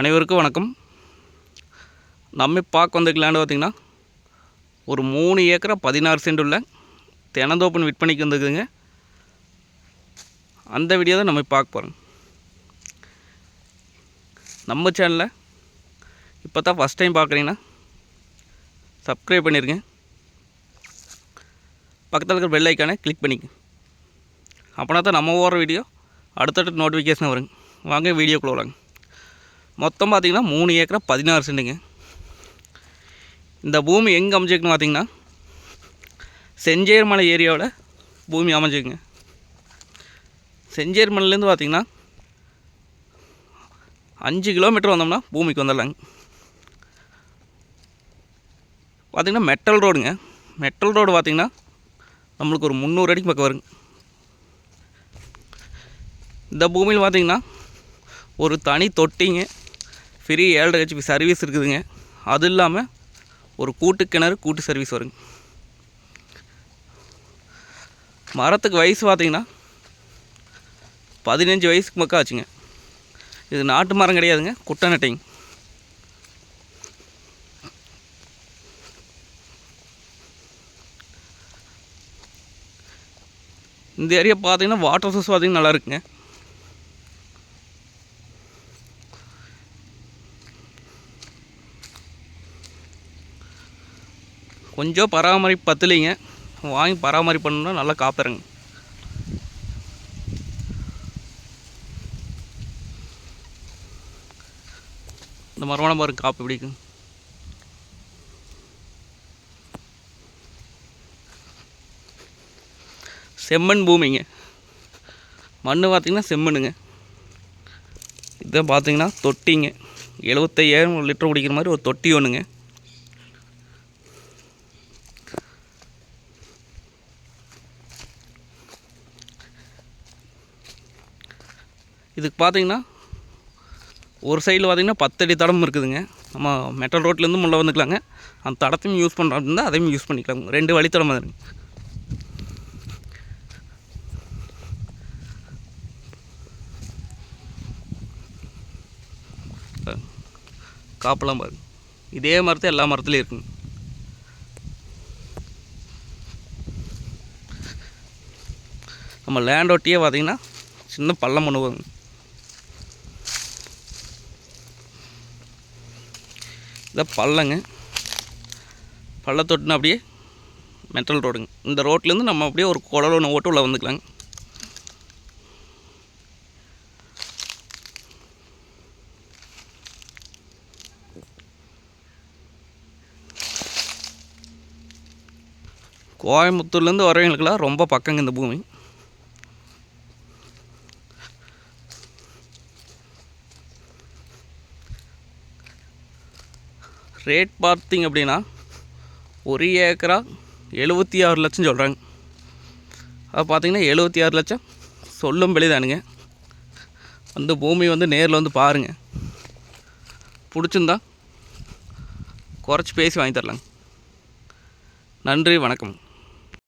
அனைவருக்கும் வணக்கம். நம்ம பார்க்க வந்திருக்க லேண்டு பார்த்திங்கன்னா ஒரு மூணு ஏக்கரை பதினாறு சென்ட் உள்ள தினந்தோப்பன் விற்பனைக்கு வந்துருக்குதுங்க. அந்த வீடியோ தான் நம்ம பார்க்க போகிறோம் நம்ம சேனலில் இப்போ தான் ஃபஸ்ட் டைம் பார்க்குறீங்கன்னா சப்ஸ்கிரைப் பண்ணிருங்க பக்கத்தில் இருக்கிற பெல் ஐக்கானை கிளிக் பண்ணிக்க அப்படின்னா தான் நம்ம ஓடுற வீடியோ அடுத்தடுத்து நோட்டிஃபிகேஷன் வருங்க வாங்க வீடியோக்குள்ளே வராங்க மொத்தம் பார்த்திங்கன்னா மூணு ஏக்கரா பதினாறு சென்ட்டுங்க இந்த பூமி எங்கே அமைஞ்சிருக்குன்னு பார்த்தீங்கன்னா செஞ்சேர்மலை ஏரியாவில் பூமி அமைஞ்சிருக்குங்க. செஞ்சேர்மலையிலேருந்து பார்த்தீங்கன்னா அஞ்சு கிலோமீட்டர் வந்தோம்னா பூமிக்கு வந்துடலாங்க. பார்த்திங்கன்னா மெட்டல் ரோடுங்க மெட்டல் ரோடு பார்த்திங்கன்னா நம்மளுக்கு ஒரு முந்நூறு அடிக்கு பக்கம் வருங்க. இந்த பூமியில் பார்த்திங்கன்னா ஒரு தனி தொட்டிங்க. ஃப்ரீ ஏழரை ஹெச்பி சர்வீஸ் இருக்குதுங்க. அது இல்லாமல் ஒரு கூட்டு கிணறு கூட்டு சர்வீஸ் வருங்க. மரத்துக்கு வயசு பார்த்தீங்கன்னா பதினஞ்சு வயசுக்கு பக்கம் ஆச்சுங்க. இது நாட்டு மரம் கிடையாதுங்க குட்டை நட்டைங்க. இந்த ஏரியா பார்த்தீங்கன்னா வாட்டர் சோர்ஸ் பார்த்தீங்கன்னா நல்லா இருக்குங்க. கொஞ்சம் பராமரிப்பு பத்தலைங்க வாங்கி பராமரிப்பு பண்ணணும்னா நல்லா காப்பறங்க இந்த மரமான பாருங்க காப்பு எப்படி செம்மண் பூமிங்க. மண் பார்த்திங்கன்னா செம்மண்ணுங்க. இதை பார்த்தீங்கன்னா தொட்டிங்க. எழுபத்தையாயிரம் லிட்டர் குடிக்கிற மாதிரி ஒரு தொட்டி ஒன்றுங்க இதுக்கு பார்த்தீங்கன்னா ஒரு சைடில் பார்த்தீங்கன்னா பத்தடி தடம் இருக்குதுங்க. நம்ம மெட்டல் ரோட்லேருந்து முள்ள வந்துக்கலாங்க. அந்த தடத்தையும் யூஸ் பண்ணுறோம் அப்படின்னா அதையும் யூஸ் பண்ணிக்கலாங்க. ரெண்டு வழித்தடம் அதுங்க. காப்பெல்லாம் பாருங்க. இதே மரத்து எல்லா மரத்துலேயும் இருக்குங்க. நம்ம லேண்ட் ஒட்டியே பார்த்தீங்கன்னா சின்ன பள்ளம் பண்ணுவாங்க இந்த பள்ளங்க. பள்ளத்தொட்டுனா அப்படியே மெட்டல் ரோடுங்க இந்த ரோட்லேருந்து நம்ம அப்படியே ஒரு குடல் ஒன்று ஓட்டு உள்ள வந்துக்கலாங்க. கோயம்புத்தூர்லேருந்து வரவங்களுக்கெல்லாம் ரொம்ப பக்கங்க இந்த பூமி. ரேட் பார்த்திங்க அப்படின்னா ஒரு ஏக்கரா எழுபத்தி ஆறு லட்சம் சொல்கிறாங்க அது பார்த்திங்கன்னா எழுபத்தி ஆறு லட்சம் சொல்லும் வெளிதானுங்க. அந்த பூமி வந்து நேரில் வந்து பாருங்கள் பிடிச்சிருந்தா குறைச்சி பேசி வாங்கி தரலாங்க. நன்றி வணக்கம்.